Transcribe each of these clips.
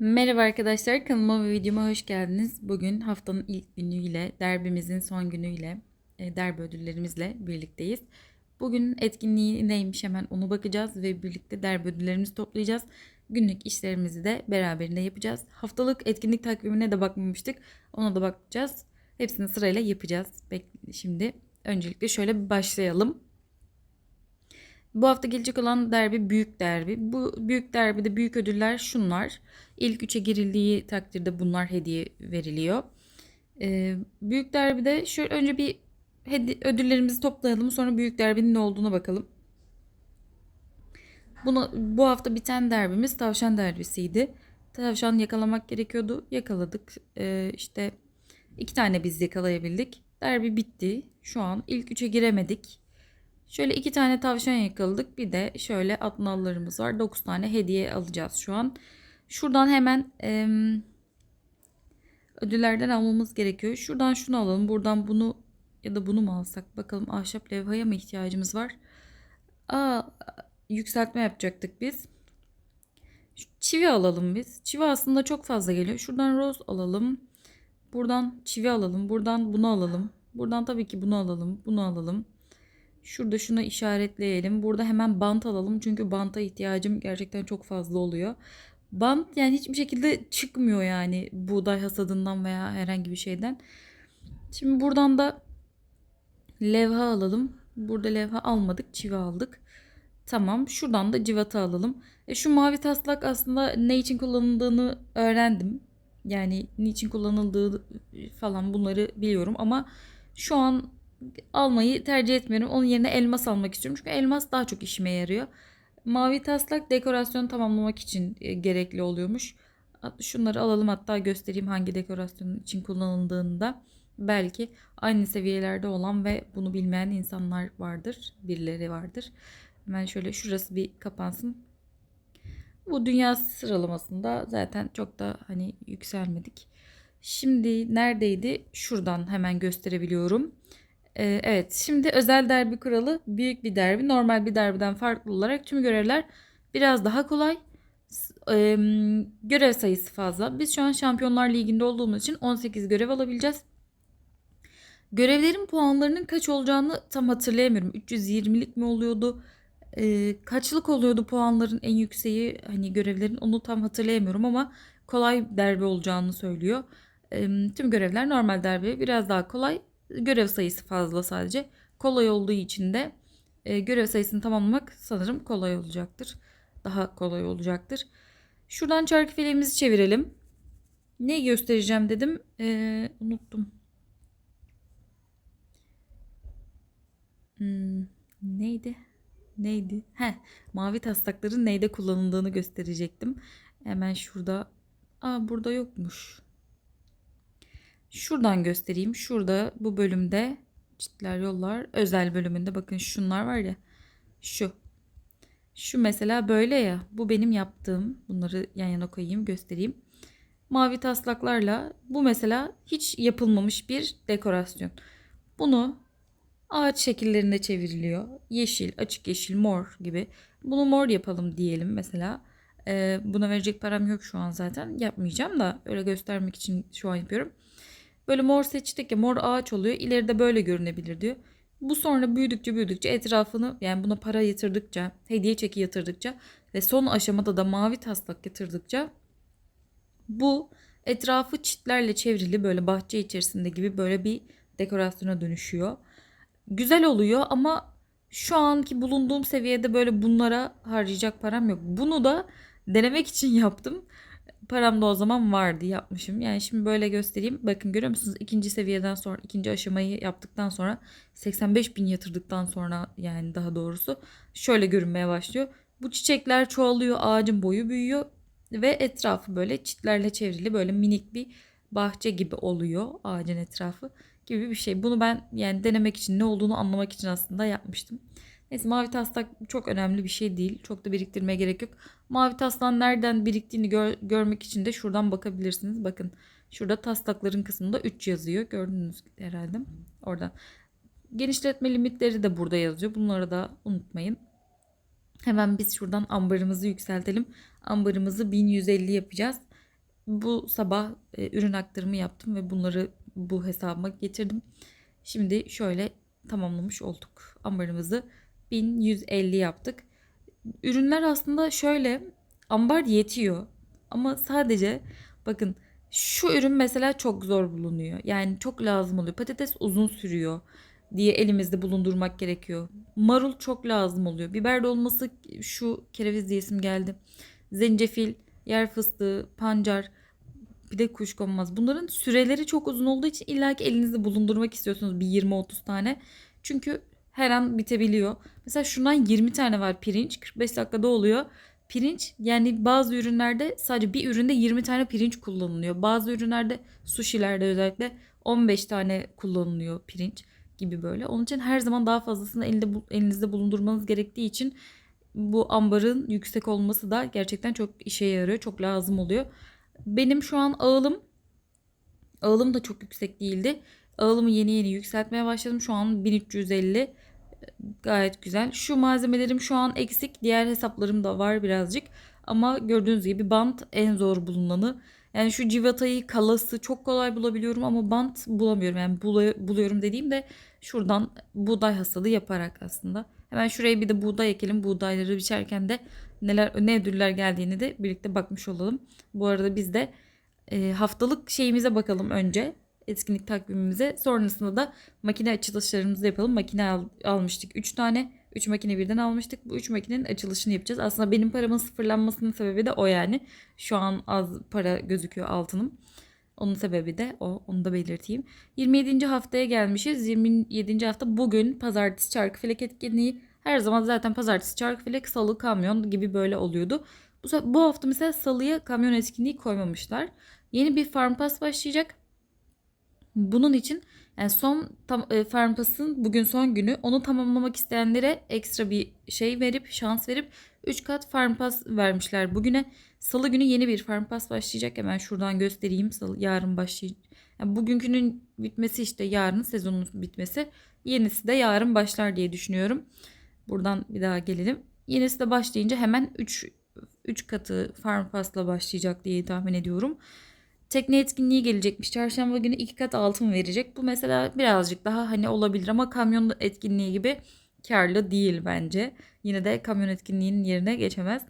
Merhaba arkadaşlar, kanalıma ve videoma hoş geldiniz. Bugün haftanın ilk günüyle, derbimizin son günüyle, e, derbi ödüllerimizle birlikteyiz. Bugün etkinliği neymiş hemen onu bakacağız ve birlikte derbi ödüllerimizi toplayacağız. Günlük işlerimizi de beraberinde yapacağız. Haftalık etkinlik takvimine de bakmamıştık. Ona da bakacağız. Hepsini sırayla yapacağız. Şimdi öncelikle şöyle bir başlayalım. Bu hafta gelecek olan derbi büyük derbi. Bu büyük derbide büyük ödüller şunlar. İlk üçe girildiği takdirde bunlar hediye veriliyor. Ee, büyük derbide şöyle önce bir ödüllerimizi toplayalım. Sonra büyük derbinin ne olduğuna bakalım. Buna, bu hafta biten derbimiz tavşan derbisiydi. Tavşan yakalamak gerekiyordu. Yakaladık. Ee, işte iki tane biz yakalayabildik. Derbi bitti. Şu an ilk üçe giremedik. Şöyle iki tane tavşan yakaladık. Bir de şöyle atnallarımız var. 9 tane hediye alacağız şu an. Şuradan hemen em, ödüllerden almamız gerekiyor. Şuradan şunu alalım. Buradan bunu ya da bunu mu alsak? Bakalım ahşap levhaya mı ihtiyacımız var? Aa, yükseltme yapacaktık biz. Çivi alalım biz. Çivi aslında çok fazla geliyor. Şuradan roz alalım. Buradan çivi alalım. Buradan bunu alalım. Buradan tabii ki bunu alalım. Bunu alalım. Şurada şunu işaretleyelim. Burada hemen bant alalım. Çünkü banta ihtiyacım gerçekten çok fazla oluyor. Bant yani hiçbir şekilde çıkmıyor yani buğday hasadından veya herhangi bir şeyden. Şimdi buradan da levha alalım. Burada levha almadık. Çivi aldık. Tamam. Şuradan da civata alalım. E şu mavi taslak aslında ne için kullanıldığını öğrendim. Yani niçin kullanıldığı falan bunları biliyorum ama şu an almayı tercih etmiyorum. Onun yerine elmas almak istiyorum. Çünkü elmas daha çok işime yarıyor. Mavi taslak dekorasyon tamamlamak için e, gerekli oluyormuş. Şunları alalım hatta göstereyim hangi dekorasyon için kullanıldığını da. Belki aynı seviyelerde olan ve bunu bilmeyen insanlar vardır. Birileri vardır. Hemen şöyle şurası bir kapansın. Bu dünya sıralamasında zaten çok da hani yükselmedik. Şimdi neredeydi? Şuradan hemen gösterebiliyorum. Ee, evet, şimdi özel derbi kuralı büyük bir derbi, normal bir derbiden farklı olarak tüm görevler biraz daha kolay. Görev sayısı fazla. Biz şu an Şampiyonlar Ligi'nde olduğumuz için 18 görev alabileceğiz. Görevlerin puanlarının kaç olacağını tam hatırlayamıyorum. 320'lik mi oluyordu? Ee, kaçlık oluyordu puanların en yükseği hani görevlerin onu tam hatırlayamıyorum ama kolay derbi olacağını söylüyor. Em, tüm görevler normal derbi biraz daha kolay. Görev sayısı fazla sadece. Kolay olduğu için de e, görev sayısını tamamlamak sanırım kolay olacaktır. Daha kolay olacaktır. Şuradan çarkı feleğimizi çevirelim. Ne göstereceğim dedim. Ee, unuttum. Hmm, neydi? Neydi? He, mavi taslakların neyde kullanıldığını gösterecektim. Hemen şurada. Aa burada yokmuş. Şuradan göstereyim. Şurada bu bölümde çitler yollar özel bölümünde bakın şunlar var ya. Şu. Şu mesela böyle ya. Bu benim yaptığım. Bunları yan yana koyayım göstereyim. Mavi taslaklarla bu mesela hiç yapılmamış bir dekorasyon. Bunu ağaç şekillerinde çevriliyor. Yeşil, açık yeşil, mor gibi. Bunu mor yapalım diyelim mesela. Ee, buna verecek param yok şu an zaten. Yapmayacağım da öyle göstermek için şu an yapıyorum. Böyle mor seçtik ya mor ağaç oluyor. İleride böyle görünebilir diyor. Bu sonra büyüdükçe büyüdükçe etrafını yani buna para yatırdıkça, hediye çeki yatırdıkça ve son aşamada da mavi taslak yatırdıkça bu etrafı çitlerle çevrili böyle bahçe içerisinde gibi böyle bir dekorasyona dönüşüyor. Güzel oluyor ama şu anki bulunduğum seviyede böyle bunlara harcayacak param yok. Bunu da denemek için yaptım. Param da o zaman vardı yapmışım. Yani şimdi böyle göstereyim. Bakın görüyor musunuz? İkinci seviyeden sonra ikinci aşamayı yaptıktan sonra 85 bin yatırdıktan sonra yani daha doğrusu şöyle görünmeye başlıyor. Bu çiçekler çoğalıyor. Ağacın boyu büyüyor. Ve etrafı böyle çitlerle çevrili böyle minik bir bahçe gibi oluyor ağacın etrafı gibi bir şey. Bunu ben yani denemek için ne olduğunu anlamak için aslında yapmıştım. Neyse mavi taslak çok önemli bir şey değil. Çok da biriktirmeye gerek yok. Mavi taslağın nereden biriktiğini gör- görmek için de şuradan bakabilirsiniz. Bakın şurada taslakların kısmında 3 yazıyor. Gördünüz herhalde. Oradan. Genişletme limitleri de burada yazıyor. Bunları da unutmayın. Hemen biz şuradan ambarımızı yükseltelim. Ambarımızı 1150 yapacağız. bu sabah e, ürün aktarımı yaptım ve bunları bu hesabıma getirdim. Şimdi şöyle tamamlamış olduk. Ambarımızı 1150 yaptık. Ürünler aslında şöyle ambar yetiyor ama sadece bakın şu ürün mesela çok zor bulunuyor. Yani çok lazım oluyor. Patates uzun sürüyor diye elimizde bulundurmak gerekiyor. Marul çok lazım oluyor. Biber dolması şu kereviz diyesim geldi. Zencefil, yer fıstığı, pancar bir de kuşkonmaz. Bunların süreleri çok uzun olduğu için illaki elinizde bulundurmak istiyorsunuz bir 20-30 tane. Çünkü her an bitebiliyor. Mesela şundan 20 tane var pirinç. 45 dakikada oluyor. Pirinç yani bazı ürünlerde sadece bir üründe 20 tane pirinç kullanılıyor. Bazı ürünlerde sushilerde özellikle 15 tane kullanılıyor pirinç gibi böyle. Onun için her zaman daha fazlasını elinde, elinizde bulundurmanız gerektiği için bu ambarın yüksek olması da gerçekten çok işe yarıyor. Çok lazım oluyor. Benim şu an ağılım ağılım da çok yüksek değildi. Ağılımı yeni yeni yükseltmeye başladım. Şu an 1350 gayet güzel. Şu malzemelerim şu an eksik. Diğer hesaplarım da var birazcık. Ama gördüğünüz gibi bant en zor bulunanı. Yani şu civatayı kalası çok kolay bulabiliyorum ama bant bulamıyorum. Yani buluyorum dediğimde şuradan buğday hasadı yaparak aslında. Hemen şuraya bir de buğday ekelim. Buğdayları biçerken de neler ne ödüller geldiğini de birlikte bakmış olalım. Bu arada biz de e, haftalık şeyimize bakalım önce etkinlik takvimimize. Sonrasında da makine açılışlarımızı yapalım. Makine al, almıştık 3 tane. 3 makine birden almıştık. Bu 3 makinenin açılışını yapacağız. Aslında benim paramın sıfırlanmasının sebebi de o yani. Şu an az para gözüküyor altınım. Onun sebebi de o. Onu da belirteyim. 27. haftaya gelmişiz. 27. hafta bugün pazartesi çarkı felek etkinliği. Her zaman zaten pazartesi çarkı felek salı kamyon gibi böyle oluyordu. Bu, bu hafta mesela salıya kamyon etkinliği koymamışlar. Yeni bir farm pass başlayacak. Bunun için yani son tam, e, Farm Pass'ın bugün son günü onu tamamlamak isteyenlere ekstra bir şey verip şans verip 3 kat Farm Pass vermişler bugüne. Salı günü yeni bir Farm Pass başlayacak. Hemen şuradan göstereyim. Salı, yarın başlayacak. Yani bugünkünün bitmesi işte yarın sezonun bitmesi. Yenisi de yarın başlar diye düşünüyorum. Buradan bir daha gelelim. Yenisi de başlayınca hemen 3 3 katı Farm Pass'la başlayacak diye tahmin ediyorum. Tekne etkinliği gelecekmiş. Çarşamba günü iki kat altın verecek. Bu mesela birazcık daha hani olabilir ama kamyon etkinliği gibi karlı değil bence. Yine de kamyon etkinliğinin yerine geçemez.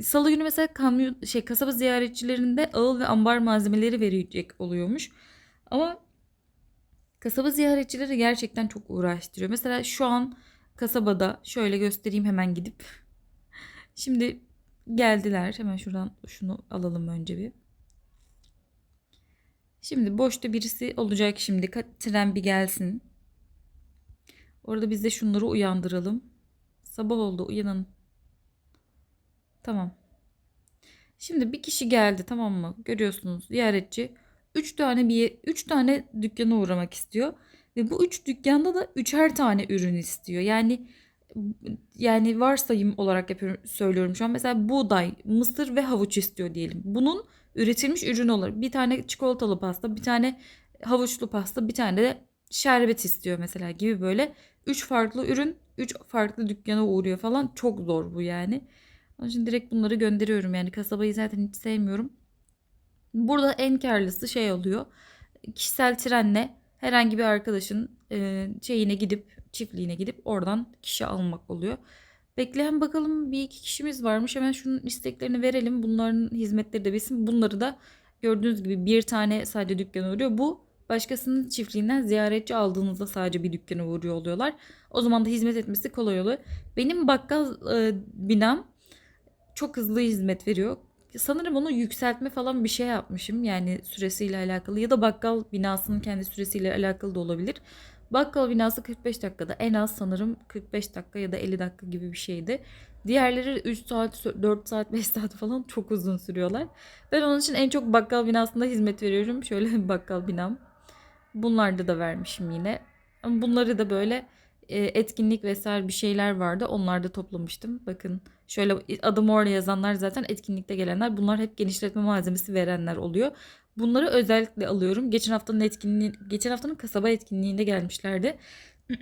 Salı günü mesela kamyon şey kasaba ziyaretçilerinde ağıl ve ambar malzemeleri verecek oluyormuş. Ama kasaba ziyaretçileri gerçekten çok uğraştırıyor. Mesela şu an kasabada şöyle göstereyim hemen gidip. Şimdi geldiler. Hemen şuradan şunu alalım önce bir. Şimdi boşta birisi olacak şimdi. Tren bir gelsin. Orada biz de şunları uyandıralım. Sabah oldu uyanın. Tamam. Şimdi bir kişi geldi tamam mı? Görüyorsunuz ziyaretçi. 3 tane bir 3 tane dükkana uğramak istiyor ve bu 3 dükkanda da üçer tane ürün istiyor. Yani yani varsayım olarak yapıyorum söylüyorum şu an. Mesela buğday, mısır ve havuç istiyor diyelim. Bunun üretilmiş ürün olur. Bir tane çikolatalı pasta, bir tane havuçlu pasta, bir tane de şerbet istiyor mesela gibi böyle. Üç farklı ürün, üç farklı dükkana uğruyor falan. Çok zor bu yani. Onun için direkt bunları gönderiyorum. Yani kasabayı zaten hiç sevmiyorum. Burada en karlısı şey oluyor. Kişisel trenle herhangi bir arkadaşın şeyine gidip çiftliğine gidip oradan kişi almak oluyor. Bekleyen bakalım bir iki kişimiz varmış. Hemen şunun isteklerini verelim. Bunların hizmetleri de bilsin. Bunları da gördüğünüz gibi bir tane sadece dükkana uğruyor. Bu başkasının çiftliğinden ziyaretçi aldığınızda sadece bir dükkana uğruyor oluyorlar. O zaman da hizmet etmesi kolay oluyor. Benim bakkal e, binam çok hızlı hizmet veriyor. Sanırım onu yükseltme falan bir şey yapmışım. Yani süresiyle alakalı ya da bakkal binasının kendi süresiyle alakalı da olabilir. Bakkal binası 45 dakikada en az sanırım 45 dakika ya da 50 dakika gibi bir şeydi. Diğerleri 3 saat, 4 saat, 5 saat falan çok uzun sürüyorlar. Ben onun için en çok bakkal binasında hizmet veriyorum. Şöyle bir bakkal binam. Bunlarda da vermişim yine. Ama bunları da böyle e, etkinlik vesaire bir şeyler vardı. Onlarda toplamıştım. Bakın şöyle adım orada yazanlar zaten etkinlikte gelenler. Bunlar hep genişletme malzemesi verenler oluyor. Bunları özellikle alıyorum. Geçen haftanın etkinliği, geçen haftanın kasaba etkinliğinde gelmişlerdi.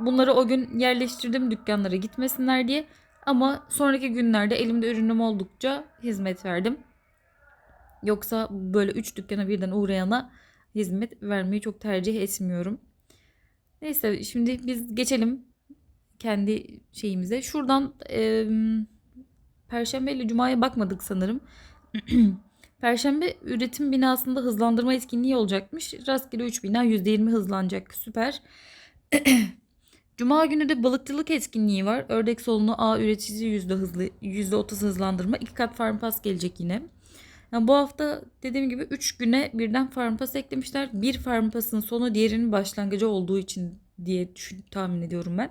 Bunları o gün yerleştirdim dükkanlara gitmesinler diye. Ama sonraki günlerde elimde ürünüm oldukça hizmet verdim. Yoksa böyle 3 dükkana birden uğrayana hizmet vermeyi çok tercih etmiyorum. Neyse şimdi biz geçelim kendi şeyimize. Şuradan e, Perşembe ile Cuma'ya bakmadık sanırım. Perşembe üretim binasında hızlandırma etkinliği olacakmış. Rastgele 3 bina %20 hızlanacak. Süper. Cuma günü de balıkçılık etkinliği var. Ördek solunu A üretici yüzde hızlı %30 hızlandırma. İki kat farm pass gelecek yine. Yani bu hafta dediğim gibi 3 güne birden farm pass eklemişler. Bir farm pass'ın sonu diğerinin başlangıcı olduğu için diye düşün, tahmin ediyorum ben.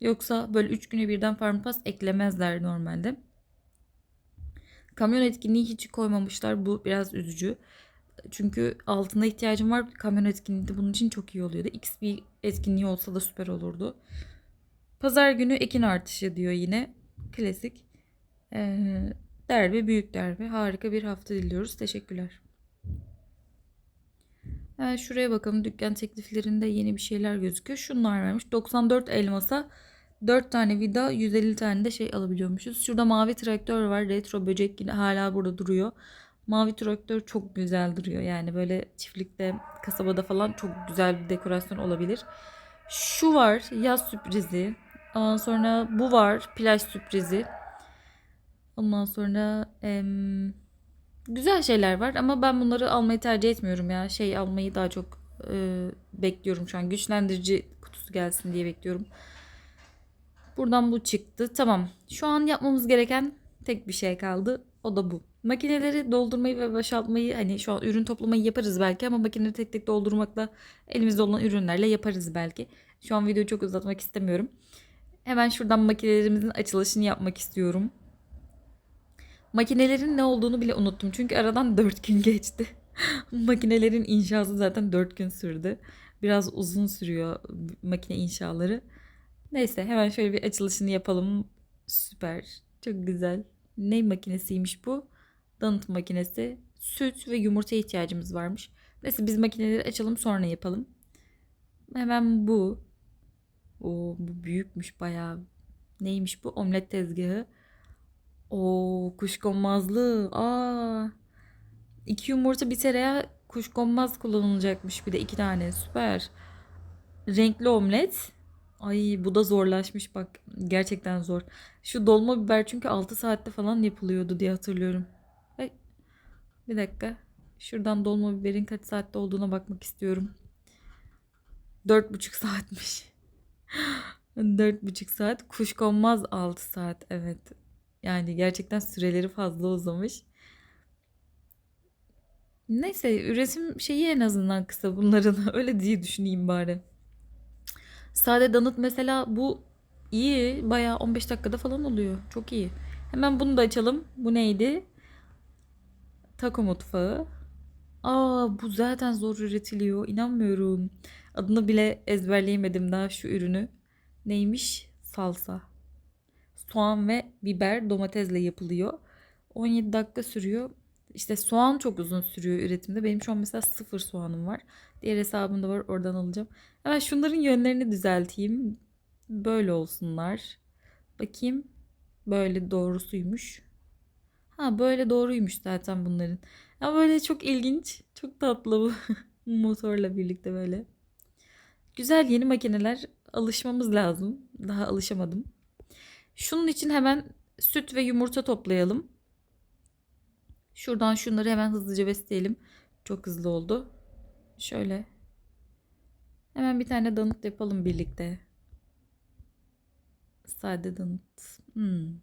Yoksa böyle 3 güne birden farm pass eklemezler normalde. Kamyon etkinliği hiç koymamışlar. Bu biraz üzücü. Çünkü altında ihtiyacım var. Kamyon etkinliği de bunun için çok iyi oluyordu. X bir etkinliği olsa da süper olurdu. Pazar günü ekin artışı diyor yine. Klasik. Ee, derbi, büyük derbi. Harika bir hafta diliyoruz. Teşekkürler. Hemen şuraya bakalım. Dükkan tekliflerinde yeni bir şeyler gözüküyor. Şunlar vermiş. 94 elmasa 4 tane vida 150 tane de şey alabiliyormuşuz. Şurada mavi traktör var. Retro böcek yine hala burada duruyor. Mavi traktör çok güzel duruyor. Yani böyle çiftlikte, kasabada falan çok güzel bir dekorasyon olabilir. Şu var yaz sürprizi. Ondan sonra bu var plaj sürprizi. Ondan sonra em, güzel şeyler var ama ben bunları almayı tercih etmiyorum ya. Şey almayı daha çok e, bekliyorum şu an. Güçlendirici kutusu gelsin diye bekliyorum. Buradan bu çıktı. Tamam. Şu an yapmamız gereken tek bir şey kaldı. O da bu. Makineleri doldurmayı ve boşaltmayı hani şu an ürün toplamayı yaparız belki ama makineleri tek tek doldurmakla elimizde olan ürünlerle yaparız belki. Şu an videoyu çok uzatmak istemiyorum. Hemen şuradan makinelerimizin açılışını yapmak istiyorum. Makinelerin ne olduğunu bile unuttum. Çünkü aradan 4 gün geçti. Makinelerin inşası zaten 4 gün sürdü. Biraz uzun sürüyor makine inşaları. Neyse hemen şöyle bir açılışını yapalım. Süper. Çok güzel. Ne makinesiymiş bu? Donut makinesi. Süt ve yumurta ihtiyacımız varmış. Neyse biz makineleri açalım sonra yapalım. Hemen bu. Oo, bu büyükmüş bayağı. Neymiş bu? Omlet tezgahı. O kuşkonmazlı. Aa. İki yumurta bir tereyağı kuşkonmaz kullanılacakmış bir de iki tane. Süper. Renkli omlet. Ay bu da zorlaşmış bak. Gerçekten zor. Şu dolma biber çünkü 6 saatte falan yapılıyordu diye hatırlıyorum. Ay. Bir dakika. Şuradan dolma biberin kaç saatte olduğuna bakmak istiyorum. 4,5 saatmiş. 4,5 saat. Kuşkonmaz 6 saat. Evet. Yani gerçekten süreleri fazla uzamış. Neyse üretim şeyi en azından kısa bunların. Öyle diye düşüneyim bari. Sade donut mesela bu iyi. Bayağı 15 dakikada falan oluyor. Çok iyi. Hemen bunu da açalım. Bu neydi? Taco mutfağı. Aa bu zaten zor üretiliyor. İnanmıyorum. Adını bile ezberleyemedim daha şu ürünü. Neymiş? Salsa. Soğan ve biber domatesle yapılıyor. 17 dakika sürüyor. İşte soğan çok uzun sürüyor üretimde. Benim şu an mesela sıfır soğanım var. Diğer hesabımda var oradan alacağım. Hemen şunların yönlerini düzelteyim. Böyle olsunlar. Bakayım. Böyle doğrusuymuş. Ha böyle doğruymuş zaten bunların. Ama böyle çok ilginç. Çok tatlı bu. Motorla birlikte böyle. Güzel yeni makineler. Alışmamız lazım. Daha alışamadım. Şunun için hemen süt ve yumurta toplayalım. Şuradan şunları hemen hızlıca besleyelim. Çok hızlı oldu. Şöyle. Hemen bir tane donut yapalım birlikte. Sade donut. Hmm.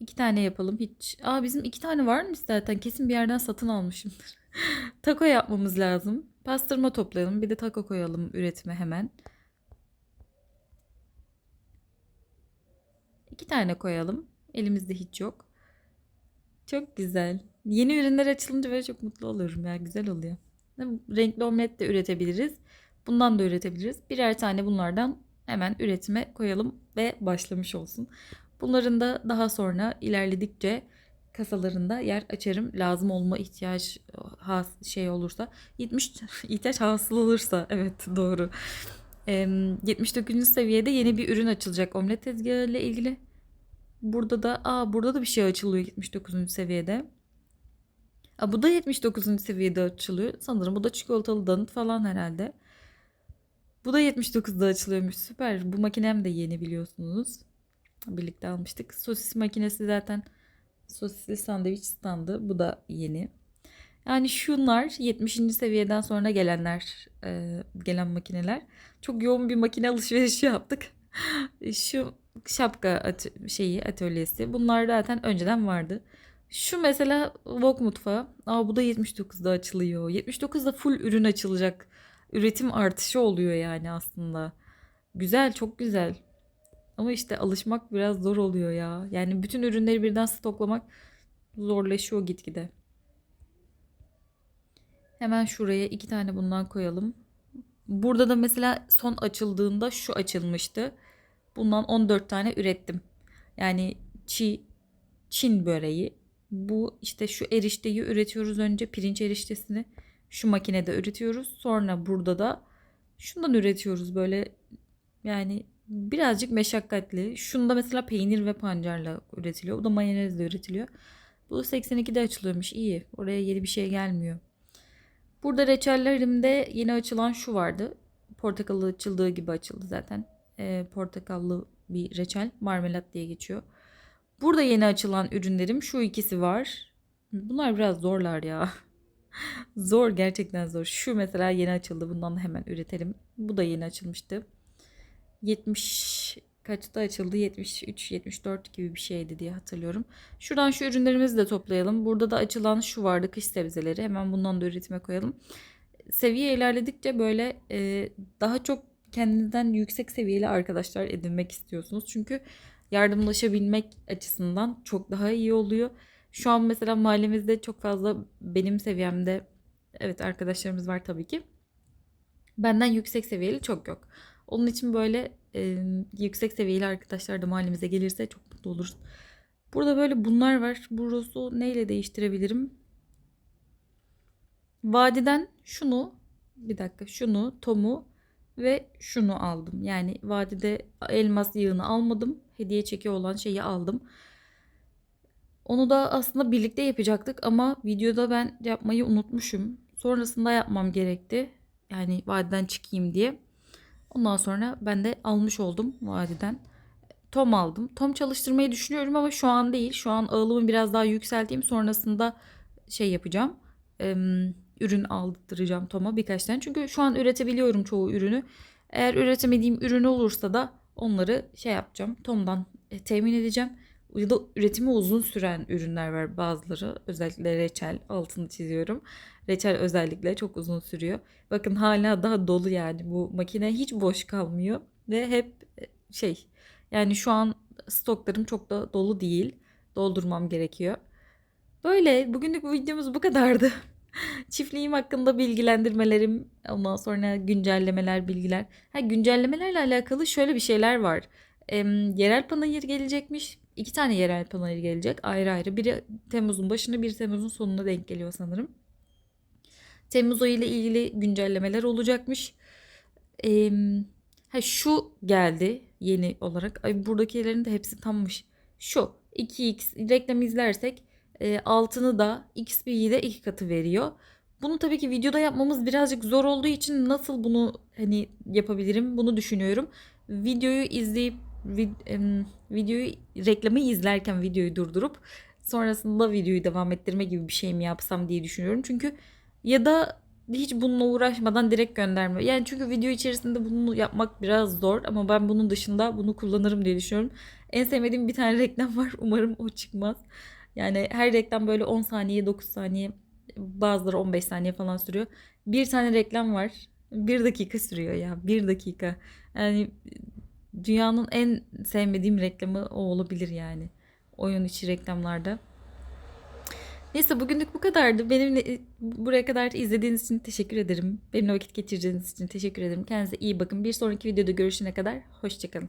İki tane yapalım. Hiç. Aa bizim iki tane var mı zaten? Kesin bir yerden satın almışımdır. taco yapmamız lazım. Pastırma toplayalım. Bir de taco koyalım üretime hemen. İki tane koyalım. Elimizde hiç yok. Çok güzel. Yeni ürünler açılınca böyle çok mutlu olurum ya. Güzel oluyor. Renkli omlet de üretebiliriz. Bundan da üretebiliriz. Birer tane bunlardan hemen üretime koyalım ve başlamış olsun. Bunların da daha sonra ilerledikçe kasalarında yer açarım. Lazım olma ihtiyaç has şey olursa 70 ihtiyaç hasıl olursa evet doğru. E, 79. seviyede yeni bir ürün açılacak omlet tezgahı ile ilgili. Burada da aa burada da bir şey açılıyor 79. seviyede. Aa, bu da 79. seviyede açılıyor. Sanırım bu da çikolatalı donut falan herhalde. Bu da 79'da açılıyormuş. Süper. Bu makinem de yeni biliyorsunuz. Birlikte almıştık. Sosis makinesi zaten sosisli sandviç standı. Bu da yeni. Yani şunlar 70. seviyeden sonra gelenler, e, gelen makineler. Çok yoğun bir makine alışverişi yaptık. Şu şapka at- şeyi atölyesi. Bunlar zaten önceden vardı. Şu mesela Wok mutfağı. Aa bu da 79'da açılıyor. 79'da full ürün açılacak. Üretim artışı oluyor yani aslında. Güzel, çok güzel. Ama işte alışmak biraz zor oluyor ya. Yani bütün ürünleri birden stoklamak zorlaşıyor gitgide. Hemen şuraya iki tane bundan koyalım. Burada da mesela son açıldığında şu açılmıştı. Bundan 14 tane ürettim. Yani çi, Çin böreği. Bu işte şu erişteyi üretiyoruz önce pirinç eriştesini. Şu makinede üretiyoruz. Sonra burada da şundan üretiyoruz böyle yani birazcık meşakkatli. Şunda mesela peynir ve pancarla üretiliyor. Bu da mayonezle üretiliyor. Bu 82'de açılıyormuş. İyi. Oraya yeni bir şey gelmiyor. Burada reçellerimde yeni açılan şu vardı. Portakalı açıldığı gibi açıldı zaten. Ee, portakallı bir reçel. Marmelat diye geçiyor. Burada yeni açılan ürünlerim şu ikisi var. Bunlar biraz zorlar ya. Zor gerçekten zor. Şu mesela yeni açıldı. Bundan da hemen üretelim. Bu da yeni açılmıştı. 70 kaçta açıldı? 73, 74 gibi bir şeydi diye hatırlıyorum. Şuradan şu ürünlerimizi de toplayalım. Burada da açılan şu vardı kış sebzeleri. Hemen bundan da üretime koyalım. Seviye ilerledikçe böyle e, daha çok kendinden yüksek seviyeli arkadaşlar edinmek istiyorsunuz. Çünkü yardımlaşabilmek açısından çok daha iyi oluyor. Şu an mesela mahallemizde çok fazla benim seviyemde evet arkadaşlarımız var tabii ki. Benden yüksek seviyeli çok yok. Onun için böyle e, yüksek seviyeli arkadaşlar da mahallemize gelirse çok mutlu oluruz. Burada böyle bunlar var. Burası neyle değiştirebilirim? Vadiden şunu bir dakika şunu Tom'u ve şunu aldım. Yani vadide elmas yağını almadım. Hediye çeki olan şeyi aldım. Onu da aslında birlikte yapacaktık ama videoda ben yapmayı unutmuşum. Sonrasında yapmam gerekti. Yani vadiden çıkayım diye. Ondan sonra ben de almış oldum vadiden. Tom aldım. Tom çalıştırmayı düşünüyorum ama şu an değil. Şu an ağılımı biraz daha yükselteyim. Sonrasında şey yapacağım. Ürün aldıracağım Tom'a birkaç tane. Çünkü şu an üretebiliyorum çoğu ürünü. Eğer üretemediğim ürün olursa da onları şey yapacağım. Tom'dan e, temin edeceğim. Ya da üretimi uzun süren ürünler var bazıları. Özellikle reçel altını çiziyorum. Reçel özellikle çok uzun sürüyor. Bakın hala daha dolu yani bu makine hiç boş kalmıyor. Ve hep e, şey yani şu an stoklarım çok da dolu değil. Doldurmam gerekiyor. Böyle bugünlük bu videomuz bu kadardı. Çiftliğim hakkında bilgilendirmelerim, ondan sonra güncellemeler, bilgiler. Ha güncellemelerle alakalı şöyle bir şeyler var. Em, yerel panayır gelecekmiş. İki tane yerel panayır gelecek ayrı ayrı. Biri Temmuz'un başına, biri Temmuz'un sonuna denk geliyor sanırım. Temmuz ayı ile ilgili güncellemeler olacakmış. Ee, ha şu geldi yeni olarak. Ay buradakilerin de hepsi tammış. Şu 2x reklam izlersek e, altını da XP'yi de iki katı veriyor. Bunu tabii ki videoda yapmamız birazcık zor olduğu için nasıl bunu hani yapabilirim bunu düşünüyorum. Videoyu izleyip vid, em, videoyu reklamı izlerken videoyu durdurup sonrasında videoyu devam ettirme gibi bir şey mi yapsam diye düşünüyorum. Çünkü ya da hiç bununla uğraşmadan direkt gönderme. Yani çünkü video içerisinde bunu yapmak biraz zor ama ben bunun dışında bunu kullanırım diye düşünüyorum. En sevmediğim bir tane reklam var. Umarım o çıkmaz. Yani her reklam böyle 10 saniye, 9 saniye, bazıları 15 saniye falan sürüyor. Bir tane reklam var. Bir dakika sürüyor ya. Bir dakika. Yani dünyanın en sevmediğim reklamı o olabilir yani. Oyun içi reklamlarda. Neyse bugünlük bu kadardı. Benimle buraya kadar izlediğiniz için teşekkür ederim. Benimle vakit geçirdiğiniz için teşekkür ederim. Kendinize iyi bakın. Bir sonraki videoda görüşene kadar hoşçakalın.